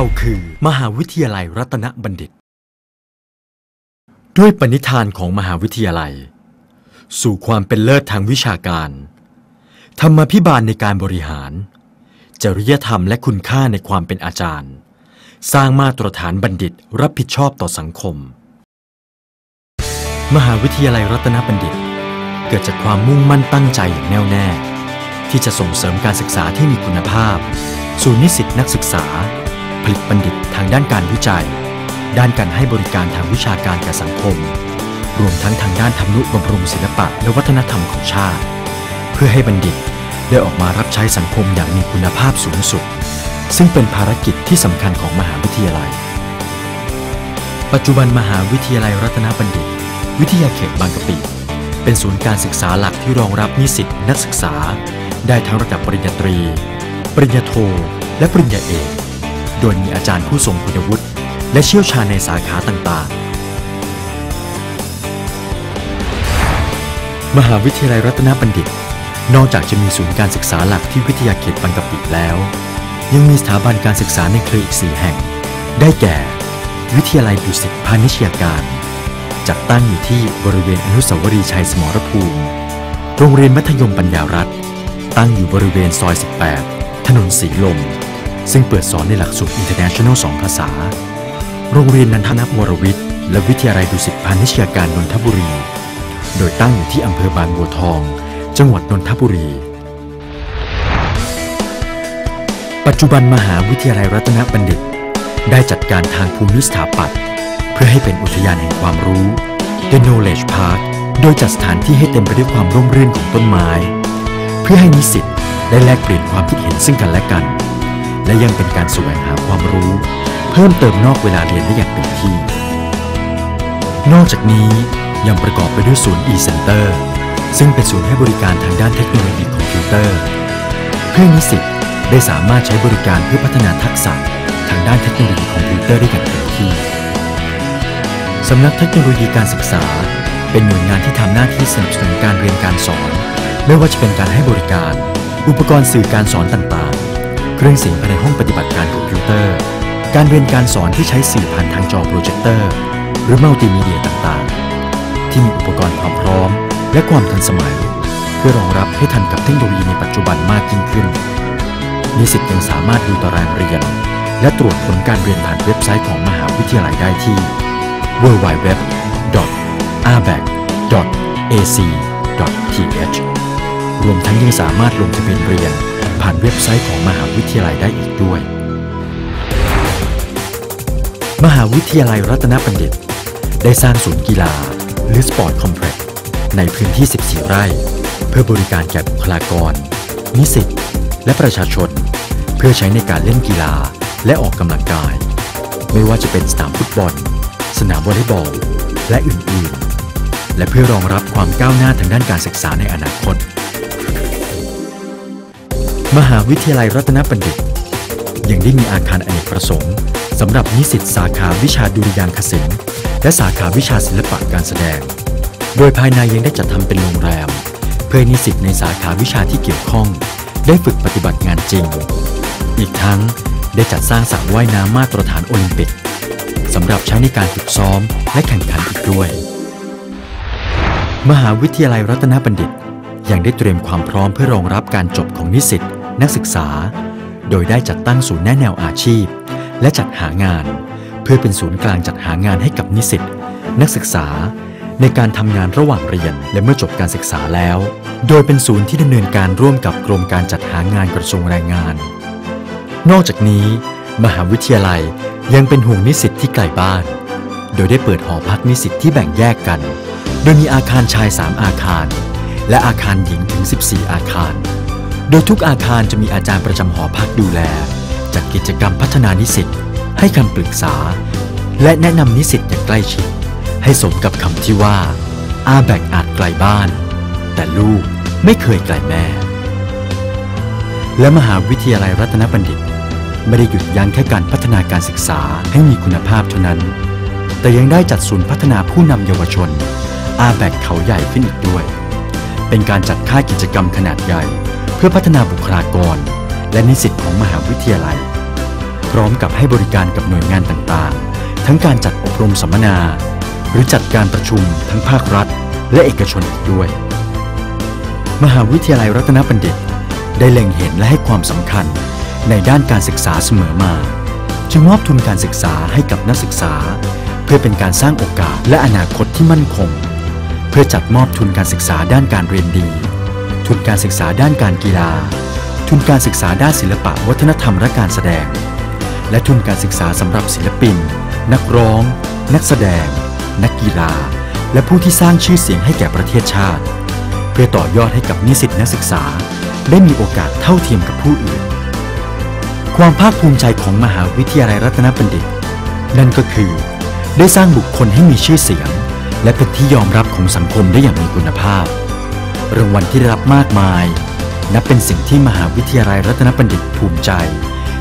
เราคือ มหาวิทยาลัยรัตนบัณฑิต ด้วยปณิธานของมหาวิทยาลัย สู่ความเป็นเลิศทางวิชาการ ธรรมาภิบาลในการบริหาร จริยธรรมและคุณค่าในความเป็นอาจารย์ สร้างมาตรฐานบัณฑิตรับผิดชอบต่อสังคม มหาวิทยาลัยรัตนบัณฑิต เกิดจากความมุ่งมั่นตั้งใจอย่างแน่วแน่ ที่จะส่งเสริมการศึกษาที่มีคุณภาพสู่นิสิตนักศึกษา ผลิตบัณฑิตทางด้านการวิจัย ด้านการให้บริการทางวิชาการแก่สังคม รวมทั้งทางด้านทำนุบำรุงศิลปะและวัฒนธรรมของชาติ เพื่อให้บัณฑิตได้ออกมารับใช้สังคมอย่างมีคุณภาพสูงสุด ซึ่งเป็นภารกิจที่สำคัญของมหาวิทยาลัย ปัจจุบันมหาวิทยาลัยรัตนบัณฑิต วิทยาเขตบางกะปิ เป็นศูนย์การศึกษาหลักที่รองรับนิสิตนักศึกษา ได้ทั้งระดับปริญญาตรี ปริญญาโท และปริญญาเอก โดยมีอาจารย์ผู้ทรงคุณวุฒิและเชี่ยวชาญในสาขาต่างๆ มหาวิทยาลัยรัตนบัณฑิต นอกจากจะมีศูนย์การศึกษาหลักที่วิทยาเขตบางกะปิแล้ว ยังมีสถาบันการศึกษาในเครืออีกสี่แห่ง ได้แก่ วิทยาลัยดุสิตพาณิชยการ จัดตั้งอยู่ที่บริเวณอนุสาวรีย์ชัยสมรภูมิ โรงเรียนมัธยมปัญญารัฐ ตั้งอยู่บริเวณซอย 18 ถนนสีลม ซึ่งเปิดสอนในหลักสูตร International 2 ภาษา โรงเรียนนันทนวรวิทย์ และวิทยาลัยดุสิตพาณิชยการนนทบุรี โดยตั้งอยู่ที่อำเภอบางบัวทอง จังหวัดนนทบุรี ปัจจุบันมหาวิทยาลัยรัตนบัณฑิต ได้จัดการทางภูมิสถาปัตย์เพื่อให้เป็นอุทยานแห่งความรู้ The Knowledge Park โดยจัดสถานที่ให้เต็มไปด้วยความร่มรื่นของต้นไม้ เพื่อให้นิสิตได้แลกเปลี่ยนความคิดเห็นซึ่งกันและกัน และยังเป็นการแสวงหาความรู้ เพิ่มเติมนอกเวลาเรียนได้อย่างเต็มที่ นอกจากนี้ยังประกอบไปด้วยศูนย์ e-center ซึ่งเป็นศูนย์ให้บริการทางด้านเทคโนโลยีคอมพิวเตอร์ เพื่อนิสิตได้สามารถใช้บริการเพื่อพัฒนาทักษะทางด้านเทคโนโลยีคอมพิวเตอร์ได้อย่างเต็มที่ สำนักเทคโนโลยีการศึกษา เป็นหน่วยงานที่ทำหน้าที่สนับสนุนการเรียนการสอน ไม่ว่าจะเป็นการให้บริการ อุปกรณ์สื่อการสอนต่างๆ เครื่องเสียงภายในห้องปฏิบัติการคอมพิวเตอร์ การเรียนการสอนที่ใช้สื่อผ่านทางจอโปรเจคเตอร์ หรือมัลติมีเดียต่างๆ ที่มีอุปกรณ์ความพร้อม และความทันสมัย เพื่อรองรับให้ทันกับเทคโนโลยีในปัจจุบันมากยิ่งขึ้น นิสิตยังสามารถดูตารางเรียน และตรวจผลการเรียนผ่านเว็บไซต์ของมหาวิทยาลัยได้ที่ www.arbac.ac.th รวมทั้งยังสามารถลงทะเบียนเรียน ผ่านเว็บไซต์ของมหาวิทยาลัยได้อีกด้วย มหาวิทยาลัยรัตนบัณฑิต ได้สร้างศูนย์กีฬา หรือสปอร์ตคอมเพล็กซ์ในพื้นที่ 14 ไร่ เพื่อบริการแก่บุคลากร นิสิต และประชาชน เพื่อใช้ในการเล่นกีฬาและออกกำลังกาย ไม่ว่าจะเป็นสนามฟุตบอล สนามวอลเลย์บอล และอื่นๆ และเพื่อรองรับความก้าวหน้าทางด้านการศึกษาในอนาคต มหาวิทยาลัยรัตนบัณฑิต ยังได้มีอาคารอเนกประสงค์สำหรับนิสิตสาขาวิชาดุริยางคศิลป์และสาขาวิชาศิลปะการแสดง โดยภายในยังได้จัดทำเป็นโรงแรม เพื่อนิสิตในสาขาวิชาที่เกี่ยวข้อง ได้ฝึกปฏิบัติงานจริง อีกทั้งได้จัดสร้างสระว่ายน้ำมาตรฐานโอลิมปิกสำหรับใช้ในการฝึกซ้อมและแข่งขันอีกด้วย มหาวิทยาลัยรัตนบัณฑิตยังได้เตรียมความพร้อมเพื่อรองรับการจบของนิสิต นักศึกษา โดยได้จัดตั้งศูนย์แนะแนวอาชีพ และจัดหางาน เพื่อเป็นศูนย์กลางจัดหางานให้กับนิสิตนักศึกษาในการทำงานระหว่างเรียนและเมื่อจบการศึกษาแล้ว โดยเป็นศูนย์ที่ดำเนินการร่วมกับกรมการจัดหางานกระทรวงแรงงาน นอกจากนี้ มหาวิทยาลัยยังเป็นห่วงนิสิตที่ไกลบ้าน โดยได้เปิดหอพักนิสิตที่แบ่งแยกกัน โดยมีอาคารชาย 3 อาคาร และอาคารหญิงถึง 14 อาคาร โดยทุกอาคารจะมีอาจารย์ประจำหอพักดูแล จัดกิจกรรมพัฒนานิสิต ให้คำปรึกษา และแนะนำนิสิตอย่างใกล้ชิด ให้สมกับคำที่ว่า อาแบกอาจไกลบ้าน แต่ลูกไม่เคยไกลแม่ และมหาวิทยาลัยรัตนบัณฑิต ไม่ได้หยุดยั้งแค่การพัฒนาการศึกษาให้มีคุณภาพเท่านั้น แต่ยังได้จัดศูนย์พัฒนาผู้นำเยาวชน อาแบกเขาใหญ่ขึ้นอีกด้วย เป็นการจัดค่ายกิจกรรมขนาดใหญ่ เพื่อพัฒนาบุคลากร และนิสิตของมหาวิทยาลัย พร้อมกับให้บริการกับหน่วยงานต่างๆ ทั้งการจัดอบรมสัมมนา หรือจัดการประชุมทั้งภาครัฐ และเอกชนอีกด้วย มหาวิทยาลัยรัตนบัณฑิต ได้เล็งเห็นและให้ความสำคัญในด้านการศึกษาเสมอมา จึงมอบทุนการศึกษาให้กับนักศึกษา เพื่อเป็นการสร้างโอกาสและอนาคตที่มั่นคง เพื่อจัดมอบทุนการศึกษาด้านการเรียนดี ทุนการศึกษาด้านการกีฬา ทุนการศึกษาด้านศิลปะวัฒนธรรมและการแสดง และทุนการศึกษาสำหรับศิลปิน นักร้อง นักแสดง นักกีฬา และผู้ที่สร้างชื่อเสียงให้แก่ประเทศชาติ เพื่อต่อยอดให้กับนิสิตนักศึกษา ได้มีโอกาสเท่าเทียมกับผู้อื่น ความภาคภูมิใจของมหาวิทยาลัยรัตนบัณฑิต นั่นก็คือ ได้สร้างบุคคลให้มีชื่อเสียง และเป็นที่ยอมรับของสังคมได้อย่างมีคุณภาพ รางวัลที่ได้รับมากมาย นับเป็นสิ่งที่มหาวิทยาลัยรัตนบัณฑิตภูมิใจ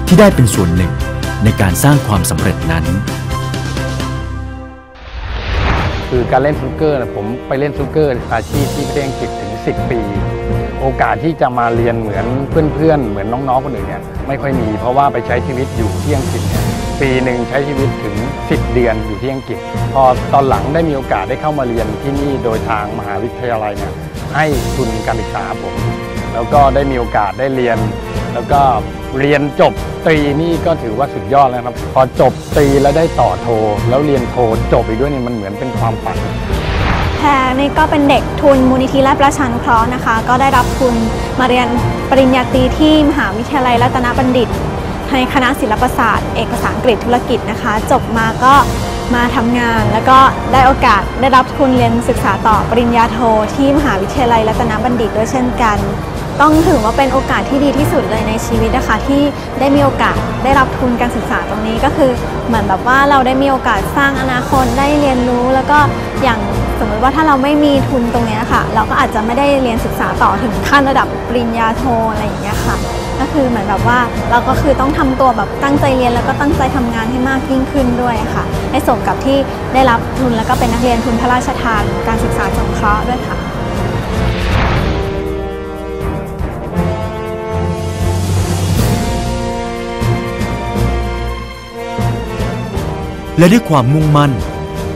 ที่ได้เป็นส่วนหนึ่งในการสร้างความสำเร็จนั้น คือการเล่นสนุกเกอร์นะผมไปเล่นสนุกเกอร์อาชีพที่ประเทศอังกฤษถึง 10 ปี โอกาสที่จะมาเรียนเหมือนเพื่อนๆ เหมือนน้องๆคนอื่นเนี่ยไม่ค่อยมีเพราะว่าไปใช้ชีวิตอยู่ที่อังกฤษเนี่ยปีหนึ่งใช้ชีวิตถึง 10 เดือนอยู่ที่อังกฤษ พอตอนหลังได้มีโอกาสได้เข้ามาเรียนที่นี่โดยทางมหาวิทยาลัยเนี่ย ให้ทุนการศึกษาผม แล้วก็ได้มีโอกาสได้เรียน แล้วก็เรียนจบตรีนี่ก็ถือว่าสุดยอดแล้วครับ พอจบตรีแล้วได้ต่อโท แล้วเรียนโทจบอีกด้วยนี่มันเหมือนเป็นความฝันแพรนี่ก็เป็นเด็กทุนมูลนิธิราชประชานุเคราะห์นะคะ ก็ได้รับทุนมาเรียนปริญญาตรีที่มหาวิทยาลัยรัตนบัณฑิตในคณะศิลปศาสตร์ เอกภาษาอังกฤษธุรกิจนะคะ จบมาก็ มาทำงาน แล้วก็ได้โอกาสได้รับทุนเรียนศึกษาต่อปริญญาโท ที่มหาวิทยาลัยรัตนบัณฑิตด้วยเช่นกัน ต้องถือว่าเป็นโอกาสที่ดีที่สุดเลยในชีวิตนะคะ ที่ได้มีโอกาสได้รับทุนการศึกษาตรงนี้ก็คือ เหมือนแบบว่าเราได้มีโอกาสสร้างอนาคตได้เรียนรู้ แล้วก็อย่างสมมติว่าถ้าเราไม่มีทุนตรงนี้ค่ะ เราก็อาจจะไม่ได้เรียนศึกษาต่อถึงขั้นระดับปริญญาโทอะไรอย่างเงี้ยค่ะ ก็คือเหมือนแบบว่าเราก็คือต้องทำตัวแบบตั้งใจเรียนแล้วก็ตั้งใจทำงานให้มากยิ่งขึ้นด้วยค่ะ ให้สมกับที่ได้รับทุนแล้วก็เป็นนักเรียนทุนพระราชทานการศึกษาสงเคราะห์ด้วยค่ะและด้วยความมุ่งมั่น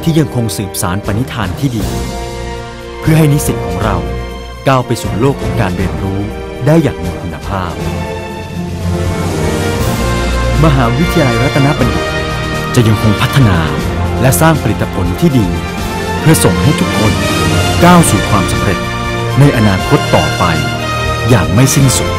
ที่ยังคงสืบสารปณิธานที่ดี เพื่อให้นิสิตของเราก้าวไปสู่โลกของการเรียนรู้ ได้อย่างมีคุณภาพ มหาวิทยาลัยรัตนบัณฑิต จะยังคงพัฒนาและสร้างผลิตผลที่ดี เพื่อส่งให้ทุกคนก้าวสู่ความสำเร็จในอนาคตต่อไปอย่างไม่สิ้นสุด